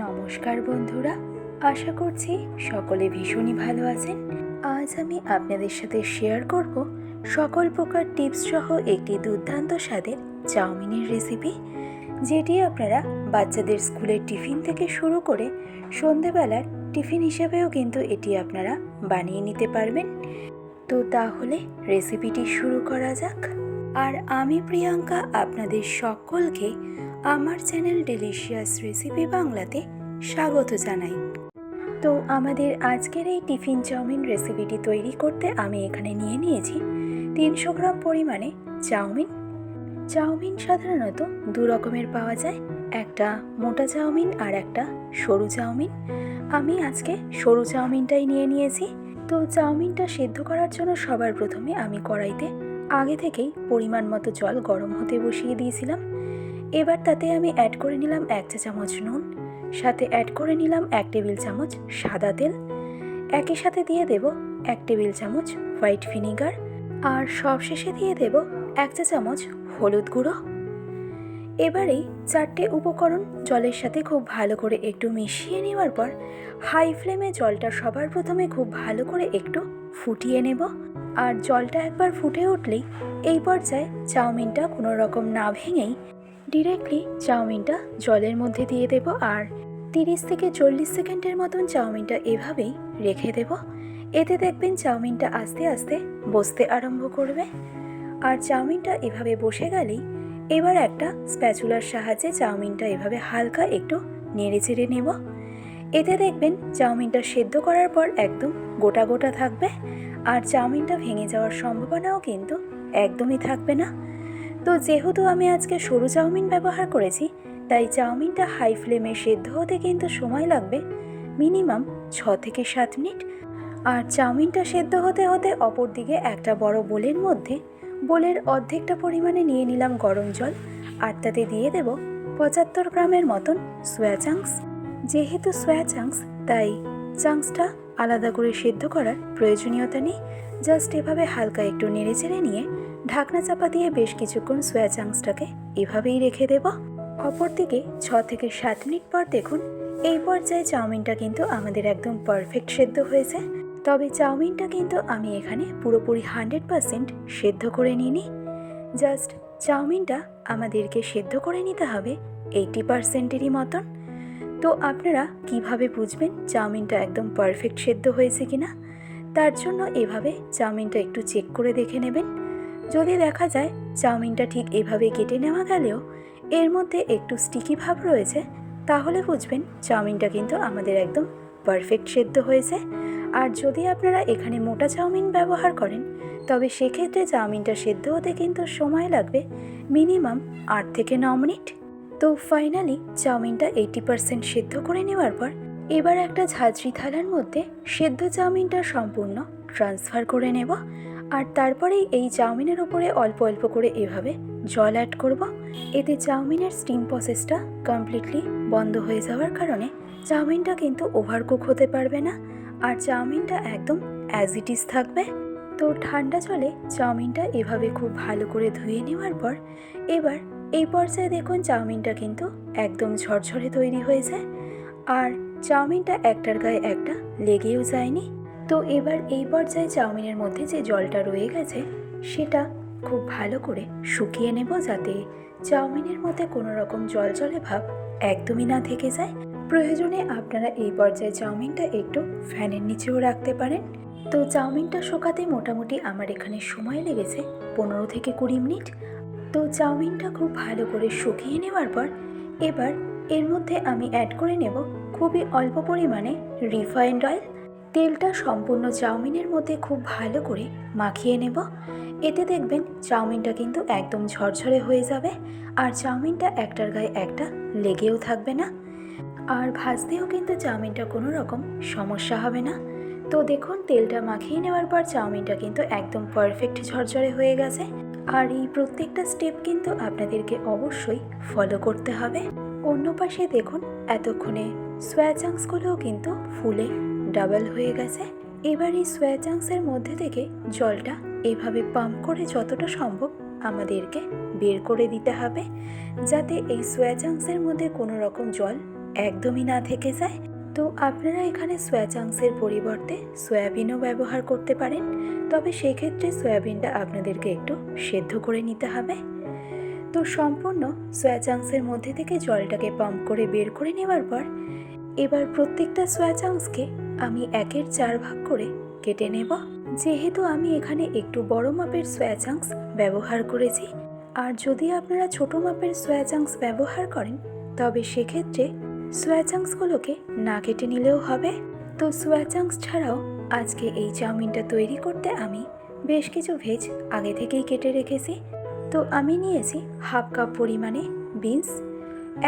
নমস্কার বন্ধুরা, আশা করছি সকলে ভীষণই ভালো আছেন। আজ আমি আপনাদের সাথে শেয়ার করব সকল প্রকার টিপস সহ একটি দুর্দান্ত স্বাদের চাউমিনের রেসিপি যেটি আপনারা বাচ্চাদের স্কুলের টিফিন থেকে শুরু করে সন্ধেবেলার টিফিন হিসেবেও কিন্তু এটি আপনারা বানিয়ে নিতে পারবেন। তো তাহলে রেসিপিটি শুরু করা যাক। আর আমি প্রিয়াঙ্কা, আপনাদের সকলকে আমার চ্যানেল ডেলিশিয়াস রেসিপি বাংলাতে স্বাগত জানাই। তো আমাদের আজকের এই টিফিন চাউমিন রেসিপিটি তৈরি করতে আমি এখানে নিয়ে নিয়েছি তিনশো গ্রাম পরিমাণে চাউমিন। চাউমিন সাধারণত দু রকমের পাওয়া যায়, একটা মোটা চাউমিন আর একটা সরু চাউমিন। আমি আজকে সরু চাউমিনটাই নিয়ে নিয়েছি। তো চাউমিনটা সেদ্ধ করার জন্য সবার প্রথমে আমি কড়াইতে আগে থেকেই পরিমাণ মতো জল গরম হতে বসিয়ে দিয়েছিলাম। এবার তাতে আমি অ্যাড করে নিলাম এক চা চামচ নুন, সাথে অ্যাড করে নিলাম এক টেবিল চামচ সাদা তেল, একই সাথে দিয়ে দেব এক টেবিল চামচ হোয়াইট ভিনিগার আর সবশেষে দিয়ে দেব এক চা চামচ হলুদ গুঁড়ো। এবারেই চারটে উপকরণ জলের সাথে খুব ভালো করে একটু মিশিয়ে নেওয়ার পর হাই ফ্লেমে জলটা সবার প্রথমে খুব ভালো করে একটু ফুটিয়ে নেব। আর জলটা একবার ফুটে উঠলেই এই পর্যায়ে চাউমিনটা কোনো রকম না ভেঙেই ডিরেক্টলি চাউমিনটা জলের মধ্যে দিয়ে দেব আর তিরিশ থেকে চল্লিশ সেকেন্ডের মতন চাউমিনটা এভাবেই রেখে দেব। এতে দেখবেন চাউমিনটা আস্তে আস্তে বসতে আরম্ভ করবে। আর চাউমিনটা এভাবে বসে গেলেই এবার একটা স্প্যাচুলার সাহায্যে চাউমিনটা এভাবে হালকা একটু নেড়ে চেড়ে নেব। এতে দেখবেন চাউমিনটা সেদ্ধ করার পর একদম গোটা গোটা থাকবে। আর চাউমিনটা ভেঙে যাওয়ার সম্ভাবনাও কিন্তু একদমই থাকবে না। তো যেহেতু আমি আজকে সরু চাউমিন ব্যবহার করেছি, তাই চাউমিনটা হাই ফ্লেমে সেদ্ধ হতে কিন্তু সময় লাগবে, মিনিমাম ছ থেকে সাত মিনিট। আর চাউমিনটা সেদ্ধ হতে হতে অপর দিকে একটা বড় বোলের মধ্যে বোলের অর্ধেকটা পরিমাণে নিয়ে নিলাম গরম জল, আর তাতে দিয়ে দেব পঁচাত্তর গ্রামের মতন সোয়া চাংস। যেহেতু সোয়া চাংস, তাই চাংসটা আলাদা করে সেদ্ধ করার প্রয়োজনীয়তা নেই, জাস্ট এভাবে হালকা একটু নেড়ে চেড়ে নিয়ে ঢাকনা চাপা দিয়ে বেশ কিছুক্ষণ সোয়া চাংসটাকে এভাবেই রেখে দেব। অপরদিকে ছ থেকে সাত মিনিট পর দেখুন, এই পর্যায়ে চাউমিনটা কিন্তু আমাদের একদম পারফেক্ট সেদ্ধ হয়েছে। তবে চাউমিনটা কিন্তু আমি এখানে পুরোপুরি হান্ড্রেড পারসেন্ট সেদ্ধ করে নিইনি। জাস্ট চাউমিনটা আমাদেরকে সেদ্ধ করে নিতে হবে এইটি পারসেন্টেরই মতন। তো আপনারা কীভাবে বুঝবেন চাউমিনটা একদম পারফেক্ট সেদ্ধ হয়েছে কিনা? তার জন্য এভাবে চাউমিনটা একটু চেক করে দেখে নেবেন। যদি দেখা যায় চাউমিনটা ঠিক এভাবে কেটে নেওয়া গেলেও এর মধ্যে একটু স্টিকি ভাব রয়েছে, তাহলে বুঝবেন চাউমিনটা কিন্তু আমাদের একদম পারফেক্ট সেদ্ধ হয়েছে। আর যদি আপনারা এখানে মোটা চাউমিন ব্যবহার করেন, তবে সেক্ষেত্রে চাউমিনটা সেদ্ধ হতে কিন্তু সময় লাগবে মিনিমাম আট থেকে ন মিনিট। তো ফাইনালি চাউমিনটা এইটি পারসেন্ট সেদ্ধ করে নেওয়ার পর এবার একটা ঝাঁঝরি থালার মধ্যে সেদ্ধ চাউমিনটা সম্পূর্ণ ট্রান্সফার করে নেব। আর তারপরেই এই চাউমিনের ওপরে অল্প অল্প করে এভাবে জল অ্যাড করব। এতে চাউমিনের স্টিম প্রসেসটা কমপ্লিটলি বন্ধ হয়ে যাওয়ার কারণে চাউমিনটা কিন্তু ওভারকুক হতে পারবে না। আর চাউমিনটা একদম অ্যাজ ইট ইজ থাকবে। তো ঠান্ডা জলে চাউমিনটা এভাবে খুব ভালো করে ধুয়ে নেওয়ার পর এবার এই পর্যায়ে দেখুন চাউমিনটা কিন্তু একদম ঝরঝরে তৈরি হয়েছে। আর চাউমিনটা একটার গায়ে একটা লেগেও যায়নি। তো এবার এই পর্যায়ে চাউমিনের মধ্যে যে জলটা রয়ে গেছে, সেটা খুব ভালো করে শুকিয়ে নেব যাতে চাউমিনের মধ্যে কোনো রকম জল জলে ভাব একদমই না থেকে যায়। প্রয়োজনে আপনারা এই পর্যায়ে চাউমিনটা একটু ফ্যানের নিচেও রাখতে পারেন। তো চাউমিনটা শুকাতে মোটামুটি আমার এখানে সময় লেগেছে পনেরো থেকে কুড়ি মিনিট। তো চাউমিনটা খুব ভালো করে শুকিয়ে নেওয়ার পর এবার এর মধ্যে আমি অ্যাড করে নেব খুবই অল্প পরিমাণে রিফাইন্ড অয়েল তেলটা সম্পূর্ণ চাউমিনের মধ্যে খুব ভালো করে মাখিয়ে নেব। এতে দেখবেন চাউমিনটা কিন্তু একদম ঝরঝরে হয়ে যাবে আর চাউমিনটা একটার গায়ে একটা লেগেও থাকবে না। আর ভাজতেও কিন্তু চাউমিনটা কোনো রকম সমস্যা হবে না। তো দেখুন, তেলটা মাখিয়ে নেওয়ার পর চাউমিনটা কিন্তু একদম পারফেক্ট ঝরঝরে হয়ে গেছে। আর এই প্রত্যেকটা স্টেপ কিন্তু আপনাদেরকে অবশ্যই ফলো করতে হবে। অন্য পাশে দেখুন, এতক্ষণে সোয়া চাংসগুলোও কিন্তু ফুলে ডাবল হয়ে গেছে। এবার এই সোয়া চাংসের মধ্যে থেকে জলটা এভাবে পাম্প করে যতটা সম্ভব আমাদেরকে বের করে দিতে হবে, যাতে এই সোয়া চাংসের মধ্যে কোনো রকম জল একদমই না থেকে যায়। তো আপনারা এখানে সোয়াচাংসের পরিবর্তে সয়াবিনও ব্যবহার করতে পারেন, তবে সেক্ষেত্রে সয়াবিনটা আপনাদেরকে একটু সেদ্ধ করে নিতে হবে। তো সম্পূর্ণ সোয়াচাংসের মধ্যে থেকে জলটাকে পাম্প করে বের করে নেওয়ার পর, এবার প্রত্যেকটা সোয়া চাংসকে আমি একের চার ভাগ করে কেটে নেব। যেহেতু আমি এখানে একটু বড় মাপের সোয়া চাংস ব্যবহার করেছি, আর যদি আপনারা ছোট মাপের সোয়া চাংস ব্যবহার করেন, তবে সেক্ষেত্রে সোয়া চাংসগুলোকে না কেটে নিলেও হবে। তো সোয়া চাংস ছাড়াও আজকে এই চাউমিনটা তৈরি করতে আমি বেশ কিছু ভেজ আগে থেকেই কেটে রেখেছি। তো আমি নিয়েছি হাফ কাপ পরিমাণে বিনস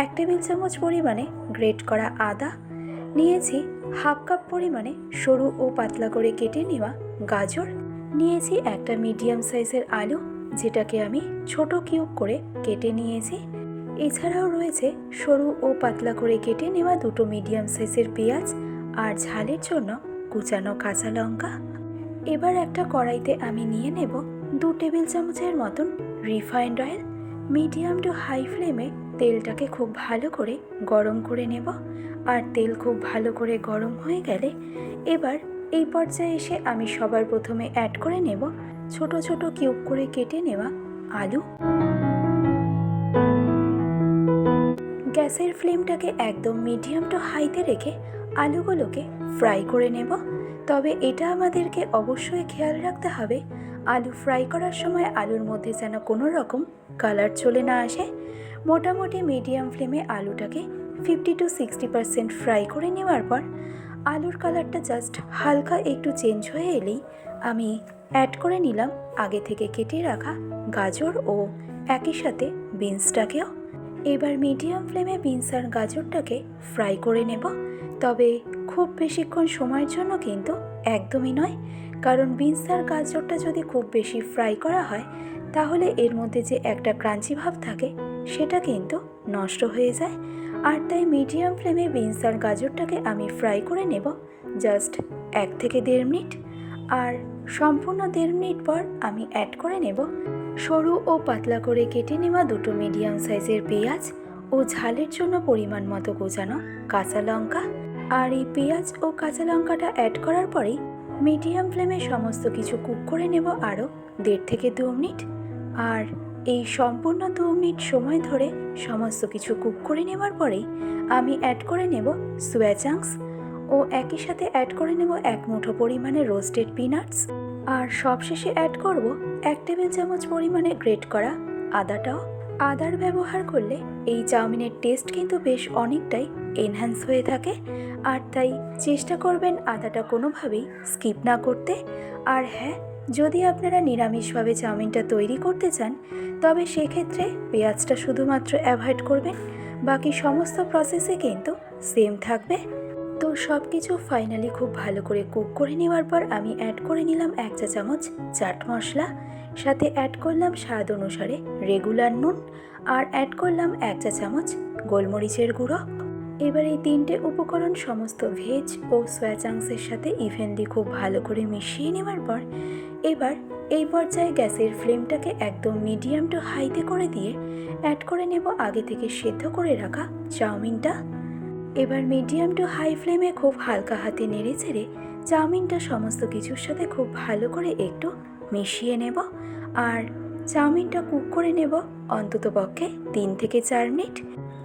এক টেবিল চামচ পরিমাণে গ্রেট করা আদা, নিয়েছি হাফ কাপ পরিমাণে সরু ও পাতলা করে কেটে নেওয়া গাজর। নিয়েছি একটা মিডিয়াম সাইজের আলু, যেটাকে আমি ছোট কিউব করে কেটে নিয়েছি। এছাড়াও রয়েছে সরু ও পাতলা করে কেটে নেওয়া দুটো মিডিয়াম সাইজের পেঁয়াজ আর ঝালের জন্য কুচানো কাঁচা লঙ্কা। এবার একটা কড়াইতে আমি নিয়ে নেব দু টেবিল চামচের মতন refined oil. Medium to high ফ্লেমে তেলটাকে খুব ভালো করে গরম করে নেব। আর তেল খুব ভালো করে গরম হয়ে গেলে এবার এই পর্যায়ে এসে আমি সবার প্রথমে অ্যাড করে নেব ছোট ছোট কিউব করে কেটে নেওয়া আলু। গ্যাসের ফ্লেমটাকে একদম মিডিয়াম টু হাইতে রেখে আলুগুলোকে ফ্রাই করে নেব। তবে এটা আমাদেরকে অবশ্যই খেয়াল রাখতে হবে, আলু ফ্রাই করার সময় আলুর মধ্যে যেন কোনো রকম কালার চলে না আসে। মোটামুটি মিডিয়াম ফ্লেমে আলুটাকে fifty to sixty percent fry করে নেওয়ার পর, আলুর কালারটা জাস্ট হালকা একটু চেঞ্জ হয়ে এলেই আমি অ্যাড করে নিলাম আগে থেকে কেটে রাখা গাজর ও একই সাথে বিনসটাকেও এবার মিডিয়াম ফ্লেমে বিনস আর গাজরটাকে ফ্রাই করে নেব। তবে খুব বেশিক্ষণ সময়ের জন্য কিন্তু একদমই নয়, কারণ বিনস আর গাজরটা যদি খুব বেশি ফ্রাই করা হয়, তাহলে এর মধ্যে যে একটা ক্রাঞ্চি ভাব থাকে, সেটা কিন্তু নষ্ট হয়ে যায়। আর তাই মিডিয়াম ফ্লেমে বিনস আর গাজরটাকে আমি ফ্রাই করে নেব জাস্ট এক থেকে দেড় মিনিট। আর সম্পূর্ণ দেড় মিনিট পর আমি অ্যাড করে নেব সরু ও পাতলা করে কেটে নেওয়া দুটো মিডিয়াম সাইজের পেঁয়াজ ও ঝালের জন্য পরিমাণ মতো গোছানো কাঁচা লঙ্কা। আর এই পেঁয়াজ ও কাঁচা লঙ্কাটা অ্যাড করার পরেই মিডিয়াম ফ্লেমে সমস্ত কিছু কুক করে নেব আরও দেড় থেকে দু মিনিট। আর এই সম্পূর্ণ দু মিনিট সময় ধরে সমস্ত কিছু কুক করে নেওয়ার পরেই আমি অ্যাড করে নেব সোয়া চাংস ও একই সাথে অ্যাড করে নেব এক মুঠো পরিমাণে রোস্টেড পিনাটস আর সবশেষে অ্যাড করব এক টেবিল চামচ পরিমাণে গ্রেট করা আদাটাও। আদার ব্যবহার করলে এই চাউমিনের টেস্ট কিন্তু বেশ অনেকটাই এনহ্যান্স হয়ে থাকে আর তাই চেষ্টা করবেন আদাটা কোনোভাবেই স্কিপ না করতে। আর হ্যাঁ যদি আপনারা নিরামিষভাবে চাউমিনটা তৈরি করতে চান, তবে সেক্ষেত্রে পেঁয়াজটা শুধুমাত্র অ্যাভয়েড করবেন। বাকি সমস্ত প্রসেসে কিন্তু সেম থাকবে। তো সব কিছু ফাইনালি খুব ভালো করে কুক করে নেওয়ার পর আমি অ্যাড করে নিলাম এক চা চামচ চাট মশলা। সাথে অ্যাড করলাম স্বাদ অনুসারে রেগুলার নুন। আর অ্যাড করলাম এক চা চামচ গোলমরিচের গুঁড়ো। এবার এই তিনটে উপকরণ সমস্ত ভেজ ও সোয়া চাংসের সাথে ইভেনলি খুব ভালো করে মিশিয়ে নেওয়ার পর এবার এই পর্যায়ে গ্যাসের ফ্লেমটাকে একদম মিডিয়াম টু হাইতে করে দিয়ে অ্যাড করে নেব আগে থেকে সেদ্ধ করে রাখা চাউমিনটা। এবার মিডিয়াম টু হাই ফ্লেমে খুব হালকা হাতে নেড়ে ছেড়ে চাউমিনটা সমস্ত কিছুর সাথে খুব ভালো করে একটু মিশিয়ে নেব। আর চাউমিনটা কুক করে নেব, অন্তত পক্ষে তিন থেকে চার মিনিট।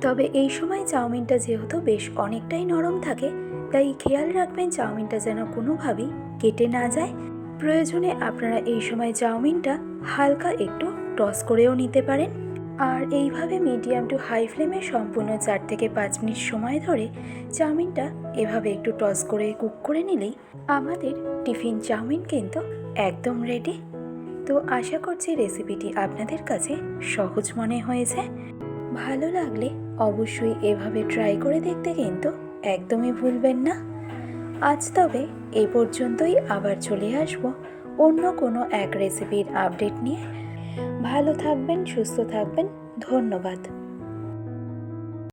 তবে এই সময় চাউমিনটা যেহেতু বেশ অনেকটাই নরম থাকে, তাই খেয়াল রাখবেন চাউমিনটা যেন কোনোভাবেই কেটে না যায়। প্রয়োজনে আপনারা এই সময় চাউমিনটা হালকা একটু টস করেও নিতে পারেন। আর এইভাবে মিডিয়াম টু হাই ফ্লেমে সম্পূর্ণ চার থেকে পাঁচ মিনিট সময় ধরে চাউমিনটা এভাবে একটু টস করে কুক করে নিলেই আমাদের টিফিন চাউমিন কিন্তু একদম রেডি তো আশা করছি রেসিপিটি আপনাদের কাছে সহজ মনে হয়েছে। ভালো লাগলে অবশ্যই এভাবে ট্রাই করে দেখতে কিন্তু একদমই ভুলবেন না। আজ তবে এ পর্যন্তই আবার চলে আসব অন্য কোনো এক রেসিপির আপডেট নিয়ে। ভালো থাকবেন, সুস্থ থাকবেন, ধন্যবাদ।